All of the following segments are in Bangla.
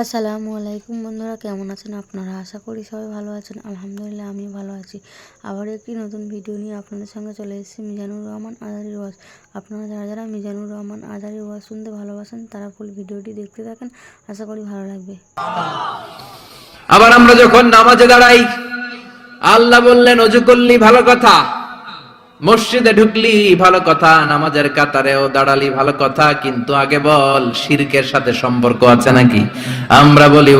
আসসালামু আলাইকুম বন্ধুরা, কেমন আছেন আপনারা? আশা করি সবাই ভালো আছেন। আলহামদুলিল্লাহ আমি ভালো আছি। আবার একটি নতুন ভিডিও নিয়ে আপনাদের সঙ্গে চলে এসেছি, মিজানুর রহমান আজারি ওয়াজ। আপনারা যারা যারা মিজানুর রহমান আজারি ওয়াজ শুনতে ভালোবাসেন, তারা ফুল ভিডিওটি দেখতে থাকেন। আশা করি ভালো লাগবে। আবার আমরা যখন নামাজে দাঁড়াই, আল্লাহ বললেন, অজু করলি ভালো কথা। মসজিদে ঢুকলি, ভালো কথা, নামাজের কাতারেও দাঁড়ালি, ভালো কথা, কিন্তু আগে বল, শিরকের সাথে সম্পর্ক আছে নাকি? আমরা বলি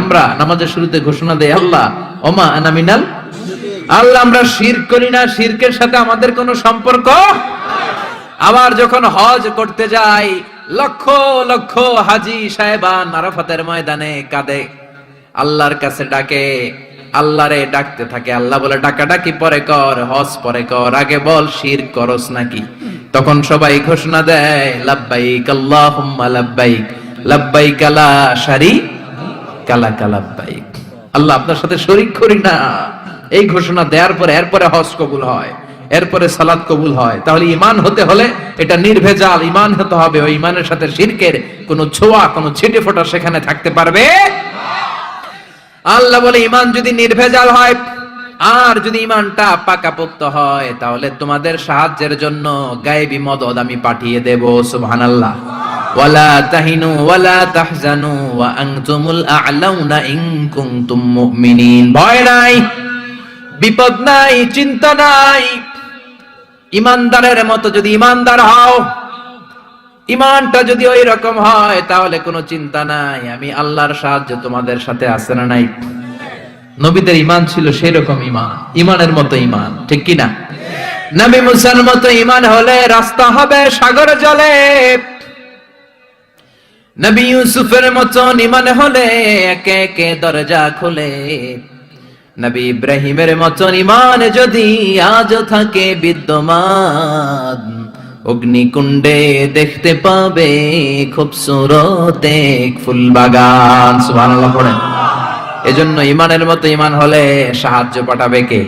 আমরা নামাজের শুরুতে ঘোষণা দেই, আল্লাহ ওমা আনা মিনাল আল্লাহ, আমরা শিরক করি না, শিরকের সাথে আমাদের কোনো সম্পর্ক আবার যখন হজ করতে যাই, লক্ষ লক্ষ হাজি সাহেবান আরাফাতের ময়দানে কাঁদে। আল্লাহর কাছে ডাকে, আল্লাহরে ডাকতে থাকে। আল্লাহ বলে ডাকা ডাকি পরে কর, হজ পরে কর, আগে বল শির করস নাকি? তখন সবাই ঘোষণা দেয়, লাব্বাইক আল্লাহুম্মা লাব্বাইক লাব্বাইক লা শারি কালা কালাব্বাইক আল্লাহ আপনার সাথে শরীক করি না। এই ঘোষণা দেওয়ার পরে, এরপরে হজ কবুল হয়। এরপরে সালাদ কবুল হয়। তাহলে ইমান হতে হলে এটা নির্ভেজাল। ইমান হতে হবে। ওই ইমানের সাথে শিরকের কোনো ছোঁয়া, কোনো ছিটে ফোটা সেখানে থাকতে পারবে। আল্লাহ বলে ইমান যদি নির্ভেজাল হয়, আর যদি ইমানটা পাকাপোক্ত হয়, তাহলে তোমাদের সাহায্যের জন্য গায়েবী মদদ আমি পাঠিয়ে দেব। সুবহানাল্লাহ। ওয়ালা তাহিনু ওয়ালা তাহজানু ওয়া আনতুমুল আ'লাউনা ইন কুনতুম মুমিনিন। ভয় নাই, বিপদ নাই, চিন্তা নাই। ইমানদারের মতো যদি ইমানদার হও, ইমানটা যদি ওই রকম হয়, তাহলে কোনো চিন্তা নাই। আমি আল্লাহর সাহায্য তোমাদের সাথে আছে না নাই? নবীদের ইমান ছিল সেই রকম ইমান, ইমানের মতো ইমান, ঠিক কি না? নবী মুসার মতো ইমান হলে রাস্তা হবে সাগর জলে। নবী ইউসুফের মতন ইমান হলে একে একে দরজা খুলে। নবী ইব্রাহিমের মতন ইমান যদি আজও থাকে বিদ্যমান, অগ্নিকুণ্ডে দেখতে পাবে খুবসুরত এক ফুল বাগান সুবহানাল্লাহ, পড়েন। এজন্য ইমানের মতো ইমান হলে সাহায্য পাঠাবে কে?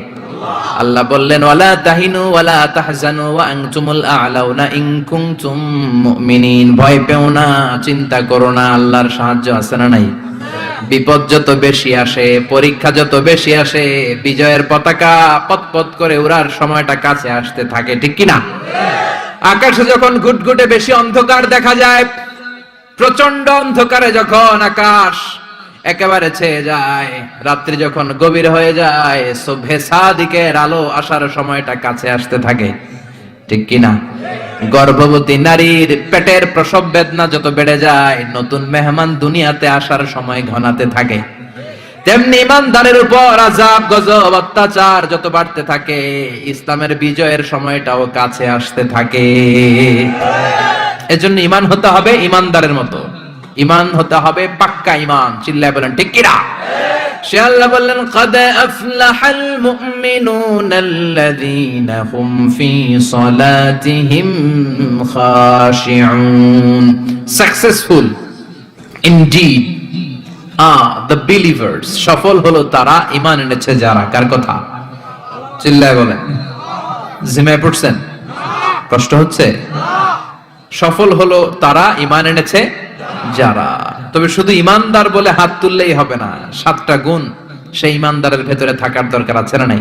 আল্লাহ বললেন, ওয়ালা তাহিনু ওয়ালা তাহজানু ওয়া আনতুমুল আ'লাউনা ইন কুনতুম মুমিনিন। ভয় পেও না, চিন্তা করো না, আল্লাহর সাহায্য আছে না নাই? বিপদ যত বেশি আসে, পরীক্ষা যত বেশি আসে, বিজয়ের পতাকা পতপত করে উড়ার সময়টা কাছে আসতে থাকে, ঠিক কি না আকাশে যখন ঘুটঘুটে বেশি অন্ধকার দেখা যায় প্রচণ্ড অন্ধকারে যখন আকাশ একেবারে ছেয়ে যায়, রাত্রি যখন গভীর হয়ে যায়, সভ্যে সাদিকের আলো আসার সময়টা কাছে আসতে থাকে। ঠিক কিনা? গর্ভবতী নারীর পেটের প্রসব বেদনা যত বেড়ে যায়, নতুন মেহমান দুনিয়াতে আসার সময় ঘনাতে থাকে। তেমনি ইমানদারের উপর আজাব গজব, অত্যাচার যত বাড়তে থাকে, ইসলামের বিজয়ের সময়টাও কাছে আসতে থাকে। এজন্য ইমান হতে হবে ইমানদারের মতো। ইমান হতে হবে পাক্কা ইমান, চিল্লায় বলেন, ঠিক কিনা? সে আল্লাহ বললেন আফলাহাল হুম ফি সালাতিহিম খাশিউন। Successful indeed are the believers সফল হলো তারা ইমান এনেছে যারা। কার কথা? চিল্লায় বলেন। জিমায় পড়ছেন? কষ্ট হচ্ছে? সফল হলো তারা ইমান এনেছে যারা। তবে শুধু ইমানদার বলে হাত তুললেই হবে না সাতটা গুণ সেই ইমানদারের ভেতরে থাকার দরকার আছে না নাই?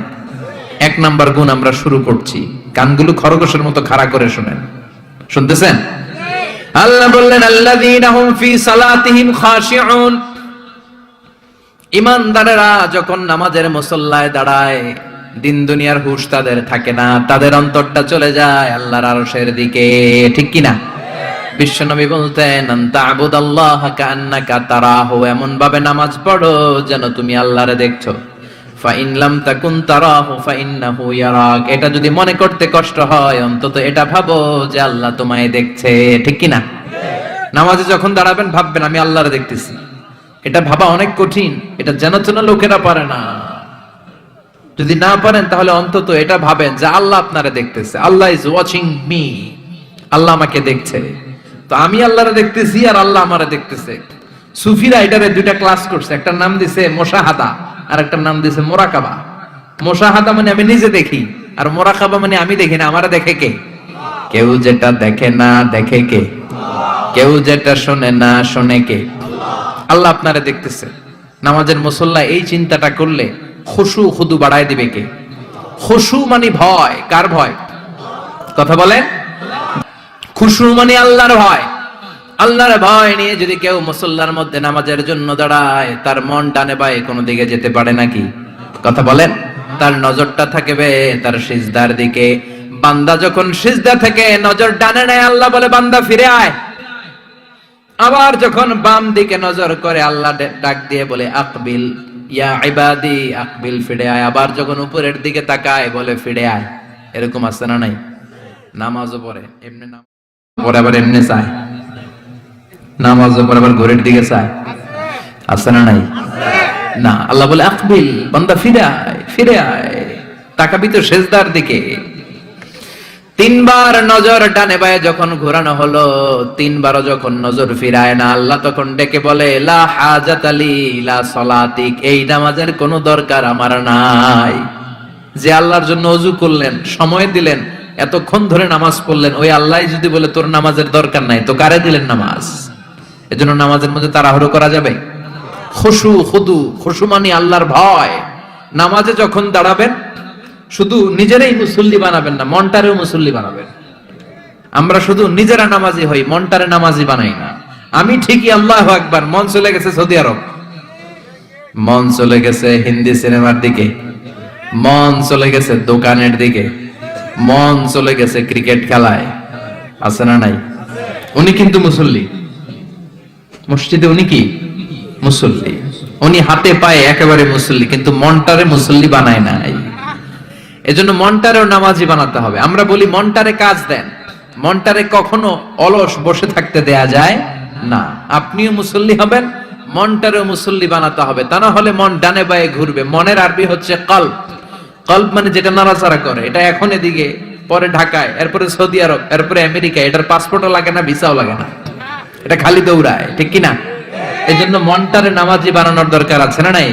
এক নাম্বার গুণ আমরা শুরু করছি কানগুলো খরগোশের মতো খাড়া করে শুনেন। শুনতেছেন? আল্লাহ বললেন আল্লাযীনা হুম ফি সালাতিহিম খাশিউন। ইমানদারেরা যখন নামাজের মুসল্লায় দাঁড়ায় দিন দুনিয়ার হুশ তাদের থাকে না তাদের অন্তরটা চলে যায় আল্লাহর আরশের দিকে ঠিক কি না বিশ্বনবী বলতেন আবুদাল্লাহ কান্নাকা তারাহু এমন ভাবে নামাজ পড়ো যেন তুমি আল্লাহরে দেখছ। এটা যদি মনে করতে কষ্ট হয়, অন্তত এটা ভাবো যে আল্লাহ তোমায় দেখছে, ঠিক কি নামাজে যখন দাঁড়াবেন, ভাববেন, আমি আল্লাহরে দেখতেছি এটা ভাবা অনেক কঠিন, এটা জানা চেনা লোকেরা পারে না। যদি না পারেন, তাহলে অন্তত এটা ভাবেন যে আল্লাহ আপনারা দেখতেছে, আল্লাহ ইজ ওয়াচিং মি আল্লাহ আমাকে দেখছে। তো আমি আল্লাহরে দেখতেছি আর আল্লাহ আমারে দেখতেছে। সুফিরা এটারে দুইটা ক্লাস করছে একটা নাম দিছে মোশাহাদা আর একটা নাম দিছে মোরাকাবা। মোশাহাদা মানে আমি নিজে দেখি, আর মোরাকাবা মানে আমি দেখি না, আমারা দেখে কে? কেউ যেটা দেখে না, দেখে কে? কেউ যেটা শোনে না, শোনে কে? আল্লাহ আপনারা দেখতেছে। নামাজের মুসল্লা এই চিন্তাটা করলে খুশু খুদু বাড়ায় দিবে কে? খুশু মানে ভয়, কার ভয়? কথা বলেন? খুশু মানে আল্লাহর ভয়। আল্লাহর ভয় নিয়ে যদি কেউ মুসল্লার মধ্যে নামাজের জন্য দাঁড়ায়, তার মন টানে বায়ে কোনো দিকে যেতে পারে নাকি? কথা বলেন। তার নজরটা থাকবে তার সিজদার দিকে। বান্দা যখন সিজদা থেকে নজর ডানে নেয়, আল্লাহ বলে, বান্দা, ফিরে আয়। আবার যখন বাম দিকে নজর করে, আল্লাহ ডাক দিয়ে বলে, আকবিল, ইয়া ইবাদি, আকবিল, ফিরে আয়। আবার যখন উপরের দিকে তাকায়, বলে, ফিরে আয়। এরকম আছে না নাই? নামাজও পড়ে, এমনি নাম এমনি চায়। ঘরের দিকে চায়। আছে না নাই? না, আল্লাহ বলে, আকবিল ফিরে আয় ফিরে আয় তাকাবি তো দিকে। তিনবার নজর ডানে বায়ে যখন ঘোরানো হলো, তিনবারও যখন নজর ফিরায় না, আল্লাহ তখন ডেকে বলে, লা এই নামাজের কোনো দরকার আমার নাই। যে আল্লাহর জন্য অজু করলেন, সময় দিলেন এতক্ষণ ধরে নামাজ পড়লেন, ওই আল্লাহ যদি বলে, তোর নামাজের দরকার নাই, তো কারে দিলেন নামাজ? এজন্য নামাজের মধ্যে তাড়াহুড়ো করা যাবে? খুশু, খুদু, খুশু মানে আল্লাহর ভয়। নামাজে যখন দাঁড়াবেন, শুধু নিজেরাই মুসল্লি বানাবেন না, মনটারেও মুসল্লি বানাবেন। আমরা শুধু নিজেরা নামাজি হই, মনটারে নামাজি বানাই না। আমি ঠিকই আল্লাহ একবার মন চলে গেছে সৌদি আরব। মন চলে গেছে হিন্দি সিনেমার দিকে। মন চলে গেছে দোকানের দিকে। মন চলে গেছে ক্রিকেট খেলায়। আছে না নাই? উনি কিন্তু মুসল্লি। মসজিদে উনি কি? মুসল্লি। উনি হাতে পায়ে একেবারে মুসল্লি, কিন্তু মনটারে মুসল্লি বানায় নাই। এজন্য মনটারেও নামাজি বানাতে হবে। আমরা বলি, মনটারে কাজ দেন। মনটারে কখনো অলস বসে থাকতে দেয়া যায় না। আপনিও মুসল্লি হবেন, মনটারেও মুসল্লি বানাতে হবে। তা না হলে মন ডানে বায়ে ঘুরবে। মনের আরবি হচ্ছে কল্প কল্প মানে যেটা নাড়াচাড়া করে, এটা এখন এদিকে, পরে ঢাকায়, এরপরে সৌদি আরব, এরপরে আমেরিকা, এটার পাসপোর্টও লাগে না ভিসাও লাগে না। এটা খালি দৌড়ায়, ঠিক কিনা? এই জন্য মনটারে নামাজি বানানোর দরকার আছে না নাই?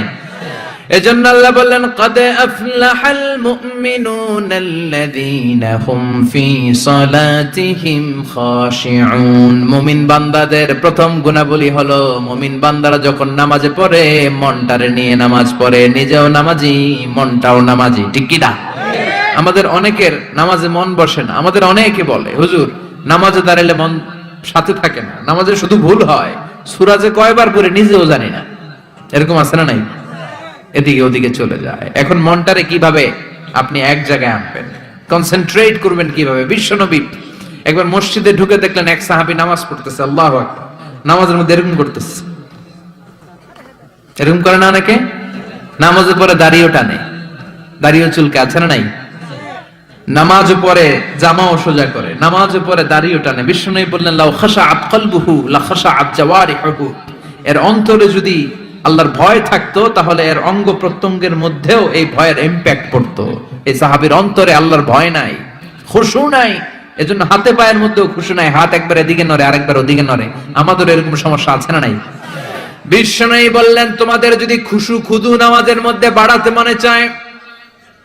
এজন্য আল্লাহ বললেন, কদে আফলাহাল মুমিনুন আল্লাযীনা হুম ফি সালাতিহিম খাশিউন। মুমিন বান্দাদের প্রথম গুণাবলী হলো, মুমিন বান্দারা যখন নামাজে পড়ে, মনটারে নিয়ে নামাজ পড়ে, নিজেও নামাজি, মনটাও নামাজি। ঠিক কি না? আমাদের অনেকের নামাজে মন বসে না, আমাদের অনেকে বলে, হুজুর, নামাজে দাঁড়ালে মন সাথে থাকে না, নামাজে শুধু ভুল হয়। সুরাজে কয়বার পড়ে নিজেও জানি না। এরকম আছে না নাই? এদিকে ওদিকে চলে যায়। এখন মনটারে কীভাবে আপনি এক জায়গায় আনবেন? কনসেন্ট্রেট করবেন কীভাবে? বিশ্বনবী একবার মসজিদে ঢুকে দেখলেন, এক সাহাবী নামাজ পড়তেছে, আল্লাহ নামাজের মধ্যে এরকম করতেছে। এরকম করে না অনেকে? নামাজের পরে দাঁড়িয়েও টানে। দাঁড়িয়েও চুলকে আছে না নাই? নামাজ পরে জামাও সোজা করে। নামাজ পরে দাঁড়িয়েও টানে। বিষ্ণু বললেন, লাউ খাসা আত কলবুহু, লা খাসা আত এর অন্তরে যদি আল্লাহর ভয় থাকতো, তাহলে এর অঙ্গ প্রত্যঙ্গের মধ্যেও এই ভয়ের ইম্প্যাক্ট পড়তো। এই সাহাবির অন্তরে আল্লাহর ভয় নাই, খুশু নাই, এজন্য হাতে পায়ের মধ্যেও খুশু নাই, হাত একবার এদিকে নড়ে, আরেকবার ওদিকে নড়ে। আমাদের এরকম সমস্যা আছে না নাই? বিষ্ণু বললেন, তোমাদের যদি খুশু খুদু নামাজের মধ্যে বাড়াতে মনে চায়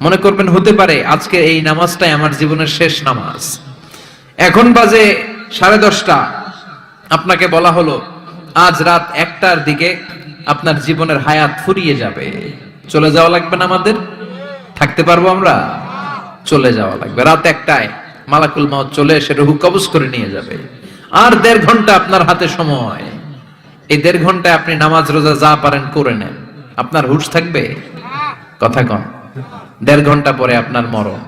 মনে করবেন হতে পারে, আজকে এই নামাজটাই আমার জীবনের শেষ নামাজ। এখন বাজে সাড়ে দশটা। আপনাকে বলা হলো, আজ রাত একটার দিকে আপনার জীবনের হায়াত ফুরিয়ে যাবে। চলে যাওয়া লাগবে না আমাদের? থাকতে পারব আমরা? চলে যাওয়া লাগবে। রাত একটায় মালাকুল মাউত চলে এসে রুহু কবজ করে নিয়ে যাবে। আর দেড় ঘণ্টা আপনার হাতে সময়। এই দেড় ঘন্টায় আপনি নামাজ রোজা যা পারেন করে নেন। আপনার হুশ থাকবে? কথা কন। দেড় ঘণ্টা পরে আপনার মরণ।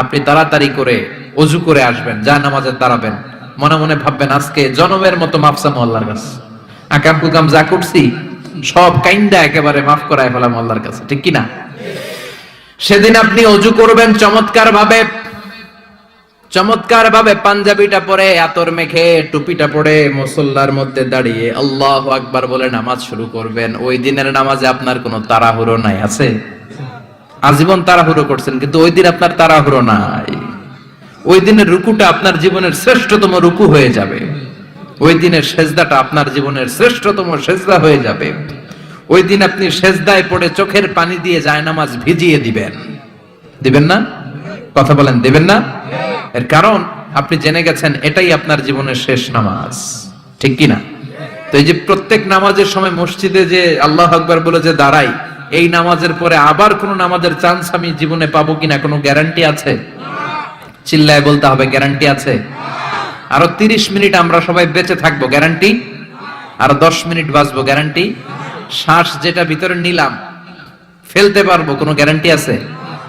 আপনি তাড়াতাড়ি করে অজু করে আসবেন, যা নামাজে দাঁড়াবেন। মনে মনে ভাববেন, আজকে জনমের মতো মাপসাম আল্লাহর কাছে। আকাম কুকাম যা করছি, সব কাইন্দা একেবারে মাফ করায় ফেলাম আল্লাহর কাছে, ঠিক কি না সেদিন আপনি অজু করবেন চমৎকার ভাবে চমৎকার ভাবে পাঞ্জাবিটা পরে, আতর মেখে টুপিটা পরে মুসল্লার মধ্যে দাঁড়িয়ে আল্লাহ আকবার বলে নামাজ শুরু করবেন। ওই দিনের নামাজে আপনার কোনো তাড়াহুড়ো নাই, আছে? আজীবন তাড়াহুড়ো করছেন, কিন্তু ওই দিন আপনার তাড়াহুড়ো নাই। ওই দিনের রুকুটা আপনার জীবনের শ্রেষ্ঠতম রুকু হয়ে যাবে। ওই দিনের সেজদাটা আপনার জীবনের শ্রেষ্ঠতম সেজদা হয়ে যাবে। ওই দিন আপনি সেজদায় পড়ে চোখের পানি দিয়ে জায়নামাজ ভিজিয়ে দিবেন। দিবেন না? কথা বলেন, দিবেন না? এর কারণ, আপনি জেনে গেছেন, এটাই আপনার জীবনের শেষ নামাজ। ঠিক কি না তো এই যে প্রত্যেক নামাজের সময় মসজিদে যে আল্লাহ আকবার বলে যে দাঁড়াই এই নামাজের পরে আবার কোন নামাজের চান্স আমি জীবনে পাবো কিনা কোনো গ্যারান্টি আছে? চিল্লায় বলতে হবে গ্যারান্টি আছে। আরও তিরিশ মিনিট আমরা সবাই বেঁচে থাকব গ্যারান্টি আরও দশ মিনিট বাঁচবো গ্যারান্টি শ্বাস যেটা ভিতরে নিলাম, ফেলতে পারব, কোনো গ্যারান্টি আছে?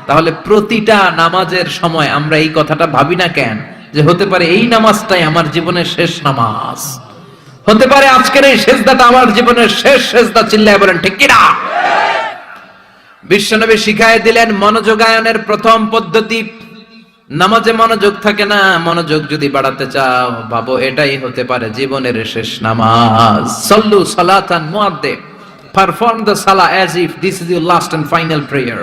তাহলে প্রতিটা নামাজের সময় আমরা এই কথাটা ভাবি না কেন? যে হতে পারে এই নামাজটাই আমার জীবনের শেষ নামাজ। হতে পারে আজকের এই শেষদাটা আমার জীবনের শেষ শেষদা চিল্লায় বলেন, ঠিক কিনা? বিশ্বনবী শিখায় দিলেন, মনোযোগায়নের প্রথম পদ্ধতি, নামাজে মনোযোগ থাকে না, মনোযোগ যদি বাড়াতে চাও, ভাবো এটাই হতে পারে জীবনের শেষ নামাজ। সল্লু সালাতান মুআদ্দে পারফর্ম দ্য সালা as if this is your last and final prayer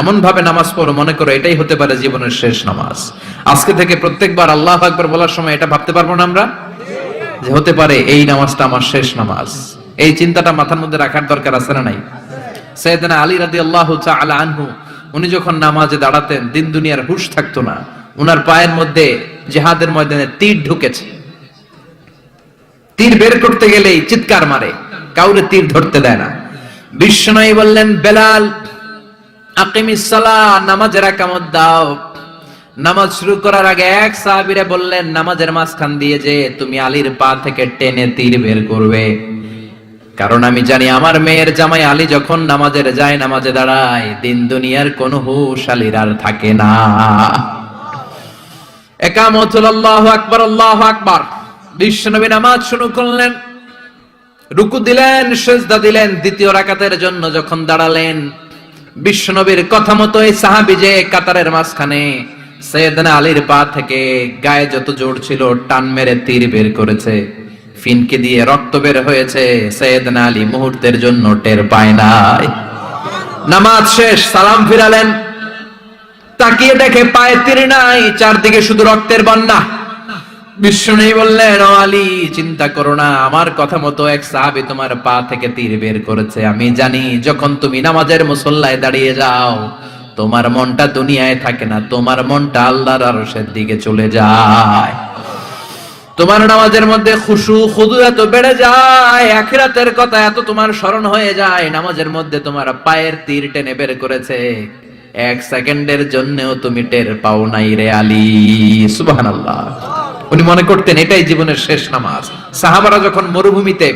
এমন ভাবে নামাজ পড়ো, মনে করো এটাই হতে পারে জীবনের শেষ নামাজ। আজকে থেকে প্রত্যেকবার আল্লাহ আকবার বলার সময় এটা ভাবতে পারব না আমরা? যে হতে পারে এই নামাজটা আমার শেষ নামাজ। এই চিন্তাটা মাথার মধ্যে রাখার দরকার আছে না নাই? সৈয়দনা আলী রাদি আল্লাহ আনহু, উনি যখন নামাজে দাঁড়াতেন, দিন দুনিয়ার হুশ থাকতো না। উনার পায়ের মধ্যে জেহাদের ময়দানে তীর ঢুকেছে। তীর বের করতে গেলেই চিৎকার মারে, কাউরে তীর ধরতে দেয় না। বিশ্বনয়ী বললেন, বেলাল আকিমিস নামাজের একামত দাও। নামাজ শুরু করার আগে এক সাহাবীরা বললেন, নামাজের মাঝখান দিয়ে যে তুমি আলীর পা থেকে টেনে তীর বের করবে। কারণ আমি জানি আমার মেয়ের জামাই আলী যখন নামাজের যায়, নামাজে দাঁড়ায়, দিন দুনিয়ার কোন হুশ আর থাকে না। একামতুল আল্লাহ আকবার আল্লাহ আকবার। বিশ্বনবী নামাজ শুরু করলেন, রুকু দিলেন, সেজদা দিলেন, দ্বিতীয় রাকাতের জন্য যখন দাঁড়ালেন, বিশ্বনবীর কথা মতো এই সাহাবি যে কাতারের মাঝখানে সৈয়দনা আলীর পা থেকে গায়ে যত জোর ছিল টান মেরে তীর বের করেছে। ফিনকে দিয়ে রক্ত বের হয়েছে, সৈয়দনা আলী মুহূর্তের জন্য টের পায় নাই। নামাজ শেষ, সালাম ফিরালেন। তাকিয়ে দেখে পায়ে তীর নাই, চারদিকে শুধু রক্তের বন্যা। বিষ্ণু বললেন আলী, চিন্তা করো না, আমার কথা মতো এক সাহাবি তোমার পা থেকে তীর বের করেছে। আমি জানি, যখন তুমি নামাজের মুসল্লায় দাঁড়িয়ে যাও, তোমার মনটা দুনিয়ায় থাকে না, তোমার মনটা আল্লাহর আরশের দিকে চলে যায়। তোমার নামাজের মধ্যে খুশু, খুদু এত বেড়ে যায়, আখিরাতের কথা এত তোমার স্মরণ হয়ে যায়, নামাজের মধ্যে তোমার পায়ের তীর টেনে বের করেছে। এক সেকেন্ডের জন্যও তুমি টের পাও নাই রে আলী। সুবহানাল্লাহ। উনি মনে করতেন এটাই জীবনের শেষ নামাজ। সাহাবারা যখন মরুভূমিতে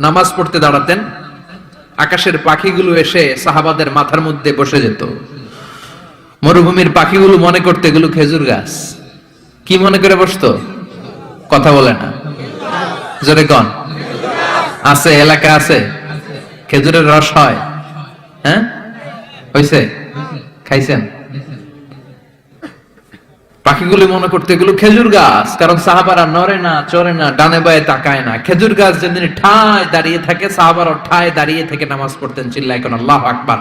নামাজ পড়তে দাঁড়াতেন, আকাশের পাখিগুলো এসে সাহাবাদের মাথার মধ্যে বসে যেত। মরুভূমির পাখিগুলো মনে করতে, এগুলো খেজুর গাছ। কি মনে করে বসতো? কথা বলে না। জোরে কন। আছে, এলাকা আছে? খেজুরের রস হয়। হ্যাঁ? হয়েছে খাইছেন? পাখিগুলি মনে করতে এগুলো খেজুর গাছ, কারণ সাহাবারা নড়ে না, চড়ে না, ডানে বায়ে তাকায় না। খেজুর গাছ যেদিন ঠায় দাঁড়িয়ে থাকে সাহাবারা ঠায় দাঁড়িয়ে থেকে নামাজ পড়তেন, চিল্লায় কোন, আল্লাহ আকবার।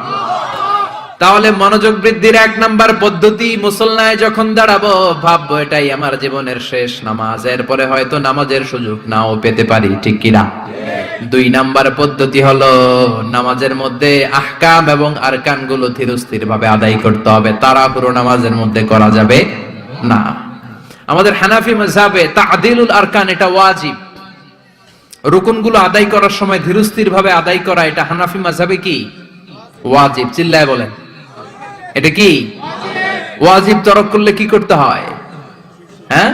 তাহলে মনোযোগ বৃদ্ধির এক নাম্বার পদ্ধতি মুসল্লায় যখন দাঁড়াবো, ভাববো এটাই আমার জীবনের শেষ নামাজ। এরপরে হয়তো নামাজের সুযোগ নাও পেতে পারি, ঠিক কিনা? দুই নাম্বার পদ্ধতি হলো নামাজের মধ্যে আহকাম এবং আরকানগুলো ধীরস্থির ভাবে আদায় করতে হবে। তারা পুরো নামাজের মধ্যে করা যাবে না। আমাদের হানাফি মজাবে তাদিলুল আরকান, এটা ওয়াজিব। রুকুনগুলো আদায় করার সময় ধীরস্থির ভাবে আদায় করা, এটা হানাফি মাঝাবে কি? ওয়াজিব। চিল্লায় বলেন। এটা কি? ওয়াজিব তরক করলে কি করতে হয়? হ্যাঁ?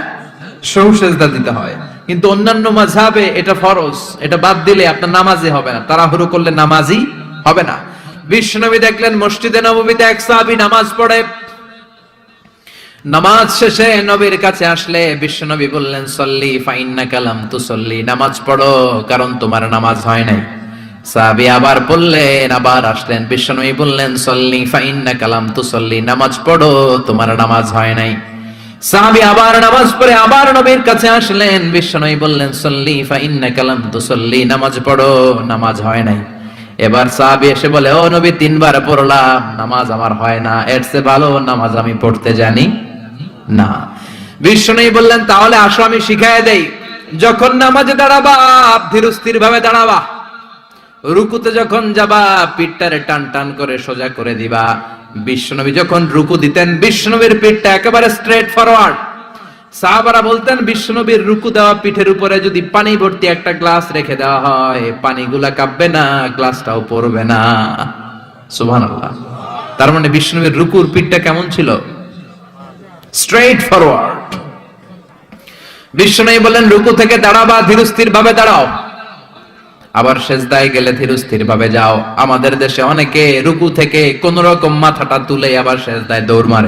সহু সেজদা দিতে হয়। কিন্তু অন্যান্য মাঝাবে এটা ফরজ, এটা বাদ দিলে আপনার নামাজি হবে না। তাড়াহুড়ো করলে নামাজি হবে না। বিশ্বনবী দেখলেন, মসজিদে নবমীতে এক সাহাবী নামাজ পড়ে। নামাজ শেষে নবীর কাছে আসলে বিশ্বনবী বললেন, সল্লি ফাইন্না কালাম তু সল্লি নামাজ পড়ো, কারণ তোমার নামাজ হয় নাই। সাহাবী আবার বললেন, আবার আসলেন। বিশ্বনবী বললেন, সল্লি, ফাইন্না কালাম তু সল্লি নামাজ পড়ো, তোমার নামাজ হয় নাই। সাহাবী আবার নামাজ পড়ে আবার নবীর কাছে আসলেন। বিশ্বনবী বললেন, সল্লি, ফাইন্না কালাম তু সল্লি নামাজ পড়ো, নামাজ হয় নাই। এবার সাহাবী এসে বলে, ও নবী, তিনবার পড়লাম, নামাজ আমার হয় না, এর চেয়ে ভালো নামাজ আমি পড়তে জানি না। বিষ্ণু বললেন, তাহলে আসো, আমি শিখাই দেই। যখন নামাজে দাঁড়াবা ধীরস্থির ভাবে দাঁড়াবা। রুকুতে যখন যাবা, পিঠটারে টান টান করে সোজা করে দিবা। বিশ্বনবী যখন রুকু দিতেন, বিশ্বনবীর পিঠটা একেবারে স্ট্রেট ফরওয়ার্ড সাহাবারা বলতেন, বিশ্বনবীর রুকু দেওয়া পিঠের উপরে যদি পানি ভর্তি একটা গ্লাস রেখে দেওয়া হয়, পানিগুলা কাঁপবে না, গ্লাসটাও পড়বে না। সুবহানাল্লাহ। তার মানে বিষ্ণুবীর রুকুর পিঠটা কেমন ছিল? স্ট্রেট ফরওয়ার্ড বিষ্ণু বলেন রুকু থেকে দাঁড়াবা ধীরস্থির ভাবে দাঁড়াও। আবার সেজদায় গেলে ধীরস্থির ভাবে যাও। আমাদের দেশে অনেকে রুকু থেকে কোন রকম মাথাটা তুলে আবার সেজদায় দৌড় মারে।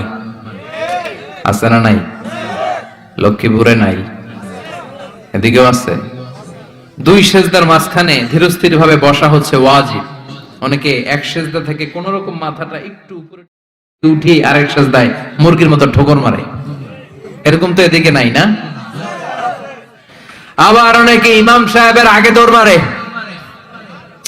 আছে না নাই? লক্ষ্মীপুরে নাই। এদিকেও আছে। দুই সেজদার মাঝখানে ধীরস্থির ভাবে বসা হচ্ছে ওয়াজিব। অনেকে এক সেজদা থেকে কোন রকম মাথাটা একটু উপরে উঠিয়ে আরেক সেজদায় মুরগির মতো ঠোকর মারে। এরকম তো এদিকে নাই না? আবার অনেকে ইমাম সাহেবের আগে দৌড় মারে।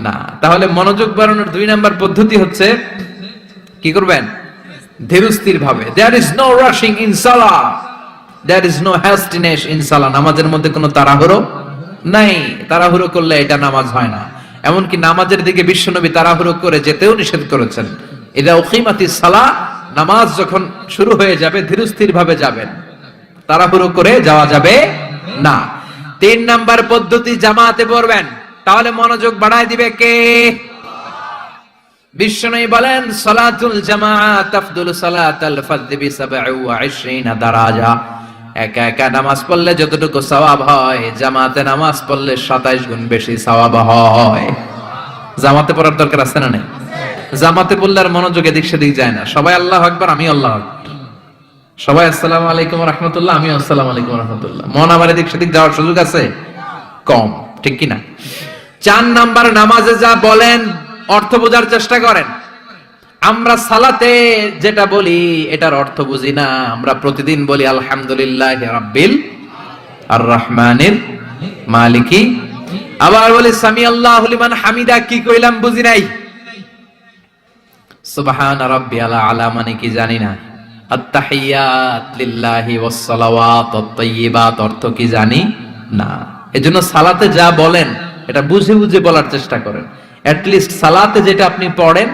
না, তাহলে মনোযোগ বাড়ানোর দুই নাম্বার পদ্ধতি হচ্ছে, কি করবেন? ধীরস্থির ভাবে there is no rushing in সালা there is no hastiness in সালা নামাজের মধ্যে কোনো তাড়াহুড়ো নাই। তাড়াহুড়ো করলে এটা নামাজ হয় না। এমনকি নামাজের দিকে বিশ্বনবী তাড়াহুড়ো করে যেতেও নিষেধ করেছেন। এটা ওখিমাতি সালা, নামাজ যখন শুরু হয়ে যাবে ধীরস্থির ভাবে যাবেন। তাড়াহুড়ো করে যাওয়া যাবে না। তিন নাম্বার পদ্ধতি, জামাতে পড়বেন। তাহলে মনোযোগ বাড়ায় দিবে কে? বিশ্বনবী বলেন, সালাতুল বি 27 দারাজা। একা একা নামাজ পড়লে যতটুকু সওয়াব হয়, জামাতে নামাজ পড়লে 27 গুণ বেশি সওয়াব হয়। জামাতে পড়ার দরকার আছে না নাই? জামাতে পড়লে আর মনোযোগ এদিক সেদিক যায় না। সবাই আল্লাহ আকবার আমি আল্লাহ সবাই আসসালামু আলাইকুম রহমতুল্লাহ আমি আসসালামু আলাইকুম রহমতুল্লাহ। মন আমার এদিক সেদিক যাওয়ার সুযোগ আছে? কম। ঠিক কি না চার নাম্বার নামাজে যা বলেন, অর্থ বোঝার চেষ্টা করেন। আমরা সালাতে যেটা বলি, এটার অর্থ বুঝি না। আমরা প্রতিদিন বলি, আলহামদুলিল্লাহ রাব্বিল আর রহমানির মালিকি। আবার বলি সামি আল্লাহ হামিদা। কি কইলাম বুঝি নাই? সুবহান রাব্বিয়াল আলা মানে কি জানি না। আত্তাহিয়াত লিল্লাহি ওয়াস সালাওয়াত আত-তাইয়্যিবাত অর্থ কি জানি না। এজন্য সালাতে যা বলেন, এটা বুঝে বুঝে বলার চেষ্টা করেন। অ্যাট লিস্ট সালাতে যেটা আপনি পড়েন,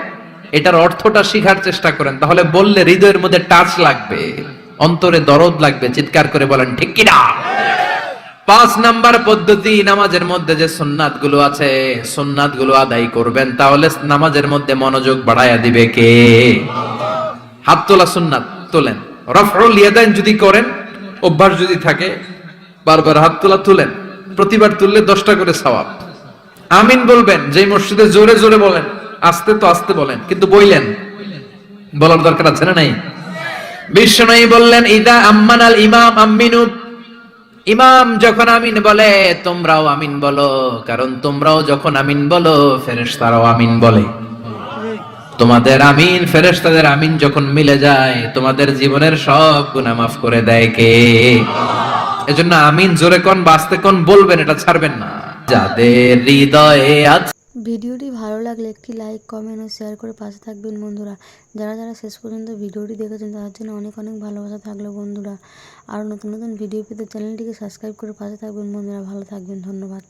এটার অর্থটা শিখার চেষ্টা করেন। তাহলে বললে হৃদয়ের মধ্যে টাচ লাগবে, অন্তরে দরদ লাগবে, চিৎকার করে বলেন, ঠিক কিনা? পাঁচ নাম্বার পদ্ধতি, নামাজের মধ্যে যে সুন্নাতগুলো আছে সুন্নাতগুলো আদায় করবেন, তাহলে নামাজের মধ্যে মনোযোগ বাড়ায়া দিবে কে? হাত তোলা সুন্নাত তোলেন। রফরুল ইয়াদাইন যদি করেন, অভ্যাস যদি থাকে, বারবার হাত তোলা তুলেন। প্রতিবার তুললে দশটা করে সওয়াব। আমিন বলবেন যে মসজিদে জোরে জোরে বলেন, আস্তে তো আস্তে বলেন, কিন্তু বইলেন। বলার দরকার আছে না নাই? বিশ্বনয়ী বললেন, ইদা আম্মান আল ইমাম, আম্মিনু। ইমাম যখন আমিন বলে, তোমরাও আমিন বলো, কারণ তোমরাও যখন আমিন বলো, ফেরেশতারাও আমিন বলে। তোমাদের আমিন, ফেরেশতাদের আমিন যখন মিলে যায়, তোমাদের জীবনের সব গুনাহ মাফ করে দেয় কে? এজন্য আমিন, জোরে কোন বাস্তে কোন, বলবেন, এটা ছাড়বেন না। যাদের হৃদয়ে আছে ভিডিওটি ভালো লাগলে একটি লাইক, কমেন্ট ও শেয়ার করে পাশে থাকবেন বন্ধুরা। যারা যারা শেষ পর্যন্ত ভিডিওটি দেখেছেন, তাদের জন্য অনেক অনেক ভালোবাসা থাকল বন্ধুরা। আর নতুন নতুন ভিডিও পেতে চ্যানেলটিকে সাবস্ক্রাইব করে পাশে থাকবেন বন্ধুরা। ভালো থাকবেন, ধন্যবাদ।